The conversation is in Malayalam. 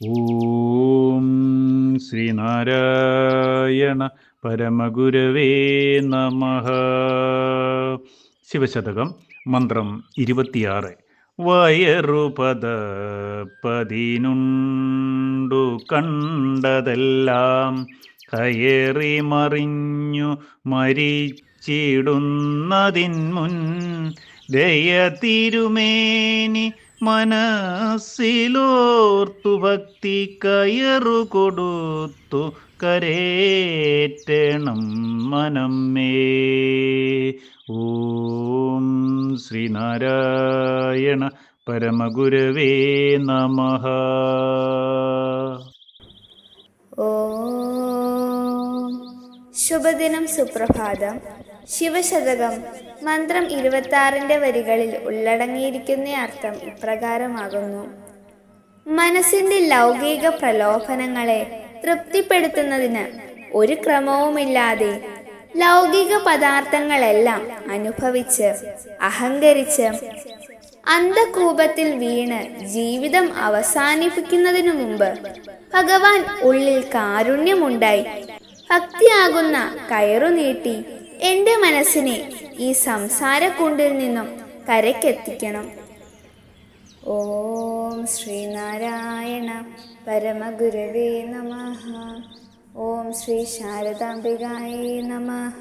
ഓം ശ്രീനാരായണ പരമഗുരവേ നമ. ശിവശതകം മന്ത്രം ഇരുപത്തിയാറ്. വയറുപദ പതിനുണ്ടു കണ്ടതെല്ലാം കയറി മറിഞ്ഞു മരിച്ചിടുന്നതിൻ മുൻ ദയ തിരുമേനി മനസ്സിലോർത്തു ഭക്തി കയറു കൊടുത്തു കരേറ്റണം മനമേ ഓം ശ്രീനാരായണ പരമഗുരവേ നമഃ. ശുഭദിനം സുപ്രഭാതം. ശിവശതകം മന്ത്രം ഇരുപത്താറിന്റെ വരികളിൽ ഉള്ളടങ്ങിയിരിക്കുന്ന അർത്ഥം ഇപ്രകാരമാകുന്നു. മനസ്സിന്റെ ലൗകിക പ്രലോഭനങ്ങളെ തൃപ്തിപ്പെടുത്തുന്നതിന് ഒരു ക്രമവുമില്ലാതെ ലൗകിക പദാർത്ഥങ്ങളെല്ലാം അനുഭവിച്ച് അഹങ്കരിച്ച് അന്ധകൂപത്തിൽ വീണ് ജീവിതം അവസാനിപ്പിക്കുന്നതിനു മുമ്പ് ഭഗവാൻ ഉള്ളിൽ കാരുണ്യമുണ്ടായി ഭക്തിയാകുന്ന കയറു നീട്ടി എന്റെ മനസ്സിനെ ഈ സംസാരക്കുണ്ടിൽ നിന്നും കരയ്ക്കെത്തിക്കണം. ഓം ശ്രീനാരായണ പരമഗുരവേ നമ ഓം ശ്രീ ശാരദാംബികായേ നമഃ